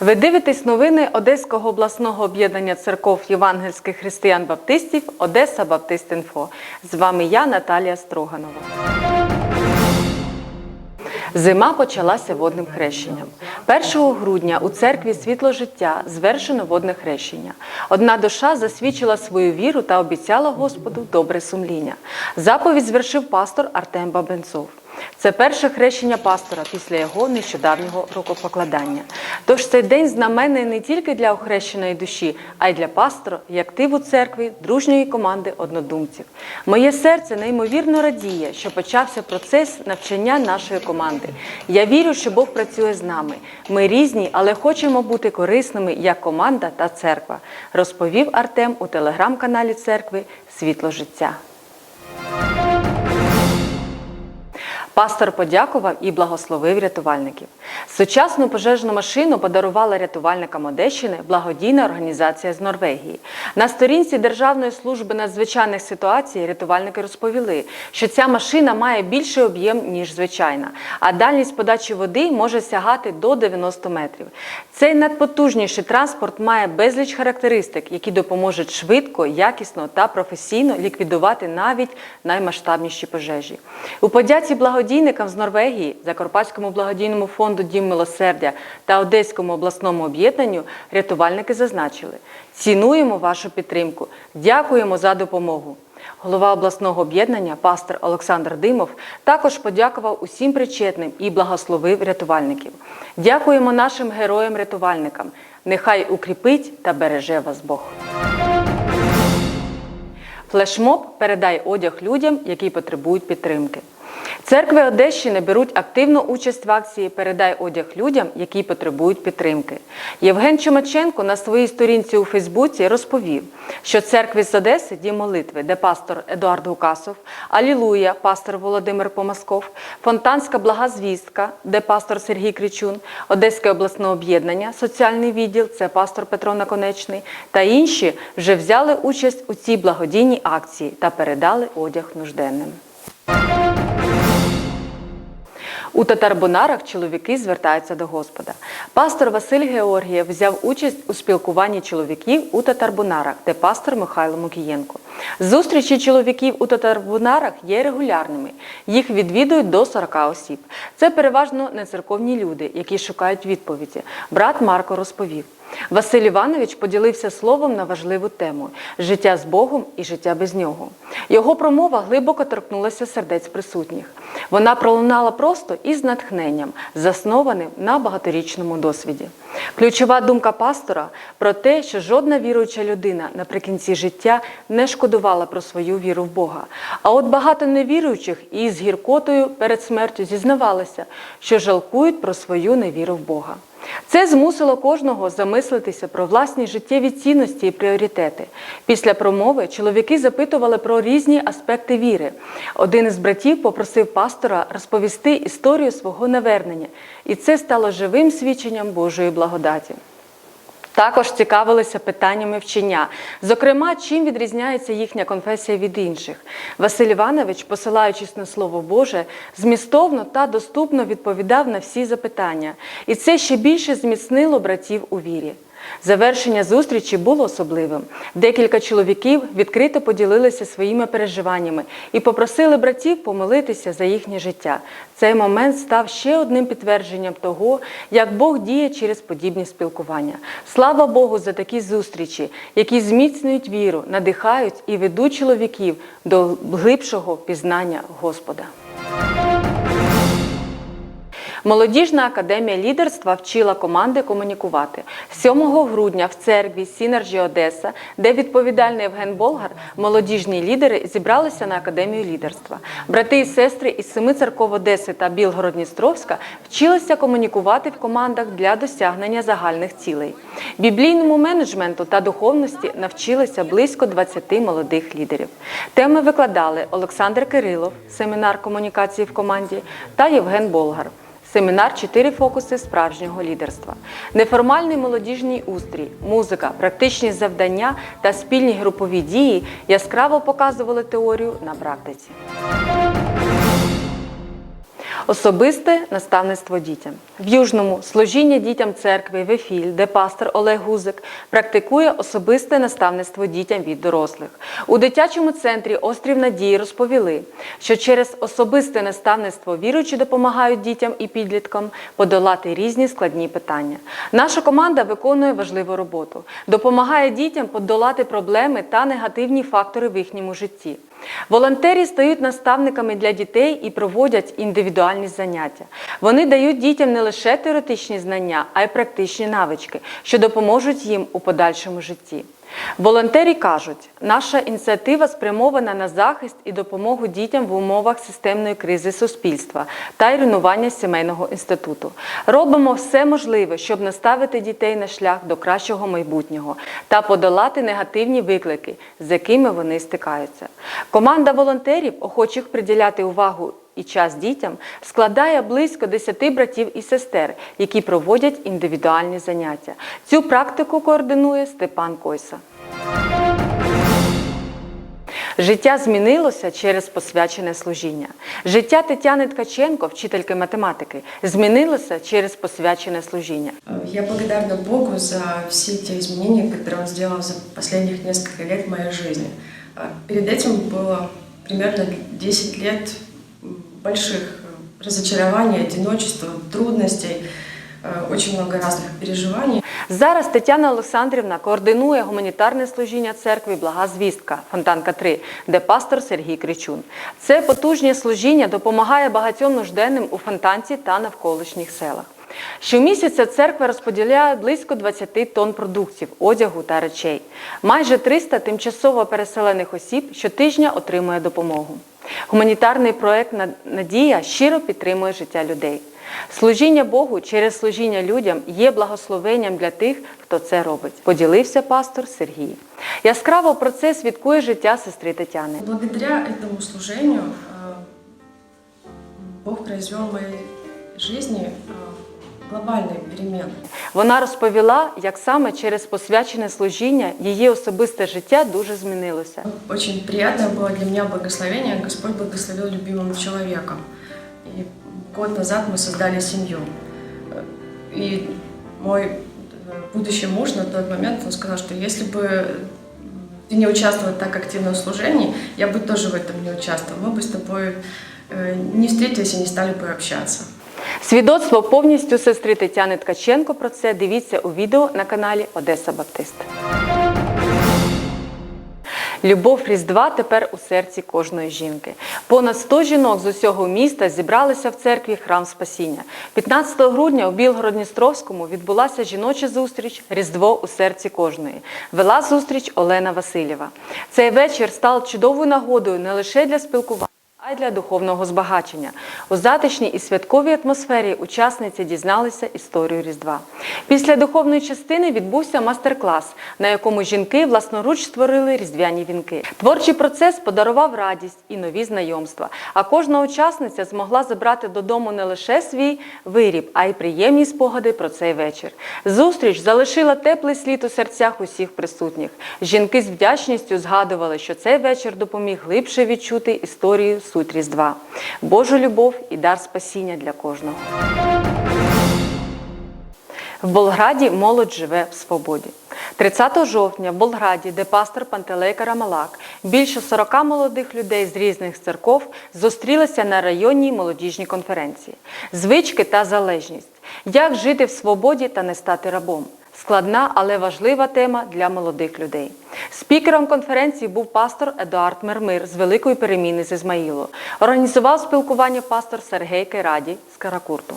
Ви дивитесь новини Одеського обласного об'єднання церков євангельських християн-баптистів Одеса Баптист-Інфо. З вами я, Наталія Строганова. Зима почалася водним хрещенням. 1 грудня у церкві світло життя звершено водне хрещення. Одна душа засвідчила свою віру та обіцяла Господу добре сумління. Заповідь звершив пастор Артем Бабенцов. Це перше хрещення пастора після його нещодавнього рукопокладання. Тож цей день знаменний не тільки для охрещеної душі, а й для пастора і активу церкви, дружньої команди однодумців. Моє серце неймовірно радіє, що почався процес навчання нашої команди. Я вірю, що Бог працює з нами. Ми різні, але хочемо бути корисними як команда та церква, розповів Артем у телеграм-каналі церкви Світло життя. Пастор подякував і благословив рятувальників. Сучасну пожежну машину подарувала рятувальникам Одещини благодійна організація з Норвегії. На сторінці Державної служби надзвичайних ситуацій рятувальники розповіли, що ця машина має більший об'єм ніж звичайна, а дальність подачі води може сягати до 90 метрів. Цей надпотужніший транспорт має безліч характеристик, які допоможуть швидко, якісно та професійно ліквідувати навіть наймасштабніші пожежі. У подяці благодійникам з Норвегії, Закарпатському благодійному фонду Дім милосердя та Одеському обласному об'єднанню рятувальники зазначили: цінуємо вашу підтримку, дякуємо за допомогу. Голова обласного об'єднання, пастор Олександр Димов, також подякував усім причетним і благословив рятувальників. Дякуємо нашим героям-рятувальникам. Нехай укріпить та береже вас Бог. Флешмоб передай одяг людям, які потребують підтримки. Церкви Одещини беруть активну участь в акції Передай одяг людям, які потребують підтримки. Євген Чумаченко на своїй сторінці у Фейсбуці розповів, що церкви з Одеси Дім молитви, де пастор Едуард Гукасов, Алілуя, пастор Володимир Помасков, Фонтанська блага звістка, де пастор Сергій Кричун, Одеське обласне об'єднання, соціальний відділ, це пастор Петро Наконечний, та інші вже взяли участь у цій благодійній акції та передали одяг нужденним. У татарбонарах чоловіки звертаються до Господа. Пастор Василь Георгієв взяв участь у спілкуванні чоловіків у татарбонарах, де пастор Михайло Мукієнко. Зустрічі чоловіків у татарбонарах є регулярними. Їх відвідують до 40 осіб. Це переважно нецерковні люди, які шукають відповіді. Брат Марко розповів. Василь Іванович поділився словом на важливу тему життя з Богом і життя без нього. Його промова глибоко торкнулася сердець присутніх. Вона пролунала просто і з натхненням, заснованим на багаторічному досвіді. Ключова думка пастора про те, що жодна віруюча людина наприкінці життя не шкодувала про свою віру в Бога. А от багато невіруючих і з гіркотою перед смертю зізнавалися, що жалкують про свою невіру в Бога. Це змусило кожного замислитися про власні життєві цінності і пріоритети. Після промови чоловіки запитували про різні аспекти віри. Один із братів попросив пастора розповісти історію свого навернення, і це стало живим свідченням Божої благодаті. Також цікавилися питаннями вчення, зокрема, чим відрізняється їхня конфесія від інших. Василь Іванович, посилаючись на Слово Боже, змістовно та доступно відповідав на всі запитання, і це ще більше зміцнило братів у вірі. Завершення зустрічі було особливим. Декілька чоловіків відкрито поділилися своїми переживаннями і попросили братів помолитися за їхнє життя. Цей момент став ще одним підтвердженням того, як Бог діє через подібні спілкування. Слава Богу за такі зустрічі, які зміцнюють віру, надихають і ведуть чоловіків до глибшого пізнання Господа. Молодіжна академія лідерства вчила команди комунікувати. 7 грудня в церкві Сінерджі Одеса, де відповідальний Євген Болгар, молодіжні лідери зібралися на академію лідерства. Брати і сестри із семи церков Одеси та Білгород-Дністровська вчилися комунікувати в командах для досягнення загальних цілей. Біблійному менеджменту та духовності навчилися близько 20 молодих лідерів. Теми викладали Олександр Кирилов, семінар комунікації в команді, та Євген Болгар. Семінар Чотири фокуси справжнього лідерства, неформальний молодіжний устрій, музика, практичні завдання та спільні групові дії яскраво показували теорію на практиці. Особисте наставництво дітям в Южному служіння дітям церкви Вефіль, де пастор Олег Гузик практикує особисте наставництво дітям від дорослих. У дитячому центрі Острів Надії розповіли, що через особисте наставництво віруючі допомагають дітям і підліткам подолати різні складні питання. Наша команда виконує важливу роботу, допомагає дітям подолати проблеми та негативні фактори в їхньому житті. Волонтери стають наставниками для дітей і проводять індивідуальні заняття. Вони дають дітям не лише теоретичні знання, а й практичні навички, що допоможуть їм у подальшому житті. Волонтери кажуть, наша ініціатива спрямована на захист і допомогу дітям в умовах системної кризи суспільства та руйнування сімейного інституту. Робимо все можливе, щоб наставити дітей на шлях до кращого майбутнього та подолати негативні виклики, з якими вони стикаються. Команда волонтерів, охочих приділяти увагу і час дітям, складає близько 10 братів і сестер, які проводять індивідуальні заняття. Цю практику координує Степан Койса. Життя змінилося через посвячене служіння. Життя Тетяни Ткаченко, вчительки математики, змінилося через посвячене служіння. Я благодарна Богу за все те изменения, которые Он сделал за последних несколько лет в моей жизни. А Перед этим было примерно 10 лет м, больших э, разочарований, одиночества, трудностей, э, очень много разных переживаний. Зараз Тетяна Олександрівна координує гуманітарне служіння церкви Блага Звістка Фонтанка 3, де пастор Сергій Кричун. Це потужнє служіння допомагає багатьом нужденним у Фонтанці та навколишніх селах. Щомісяця церква розподіляє близько 20 тонн продуктів, одягу та речей. Майже 300 тимчасово переселених осіб щотижня отримує допомогу. Гуманітарний проект Надія щиро підтримує життя людей. Служіння Богу через служіння людям є благословенням для тих, хто це робить. Поділився пастор Сергій. Яскраво про це свідкує життя сестри Тетяни. Благодаря этому служению э, Бог произвел в моей жизни э, глобальные перемены. Вона розповіла, як саме через посвячене служіння її особисте життя дуже змінилося. Очень приятное было для меня благословение. Господь благословил любимым человеком. И год назад мы создали семью. И мой э, будущий муж на тот момент, он сказал, что если бы ты не участвовал так активно в служении, я бы тоже в этом не участвовал. Мы бы с тобой э, не встретились и не стали бы общаться. Свідоцтво повністю сестри Тетяни Ткаченко про це дивіться у відео на каналі Одеса Баптист. Любов Різдва тепер у серці кожної жінки. Понад 100 жінок з усього міста зібралися в церкві Храм Спасіння. 15 грудня у Білгород-Дністровському відбулася жіноча зустріч Різдво у серці кожної. Вела зустріч Олена Васильєва. Цей вечір став чудовою нагодою не лише для спілкування а й для духовного збагачення. У затишній і святковій атмосфері учасниці дізналися історію Різдва. Після духовної частини відбувся мастер-клас, на якому жінки власноруч створили різдвяні вінки. Творчий процес подарував радість і нові знайомства. А кожна учасниця змогла забрати додому не лише свій виріб, а й приємні спогади про цей вечір. Зустріч залишила теплий слід у серцях усіх присутніх. Жінки з вдячністю згадували, що цей вечір допоміг глибше відчути історію суть Різдва, Божу любов і дар спасіння для кожного. В Болграді молодь живе в свободі. 30 жовтня в Болграді, де пастор Пантелей Карамалак, більше 40 молодих людей з різних церков зустрілися на районній молодіжній конференції. Звички та залежність. Як жити в свободі та не стати рабом. Складна, але важлива тема для молодих людей. Спікером конференції був пастор Едуард Мермир з великої переміни з Ізмаїлу. Організував спілкування пастор Сергей Кайраді з Каракурту.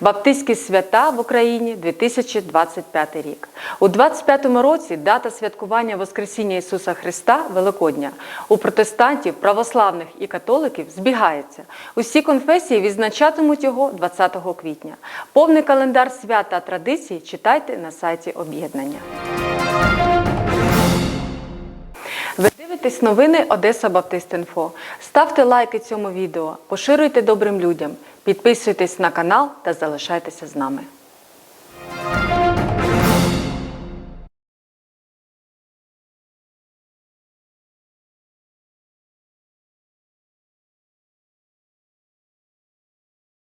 Баптистські свята в Україні 2025 рік. У 25-му році дата святкування Воскресіння Ісуса Христа Великодня у протестантів, православних і католиків збігається. Усі конфесії відзначатимуть його 20 квітня. Повний календар свят та традицій читайте на сайті об'єднання. Ви дивитесь новини Одеса Баптист Інфо. Ставте лайки цьому відео, поширюйте добрим людям, підписуйтесь на канал та залишайтеся з нами.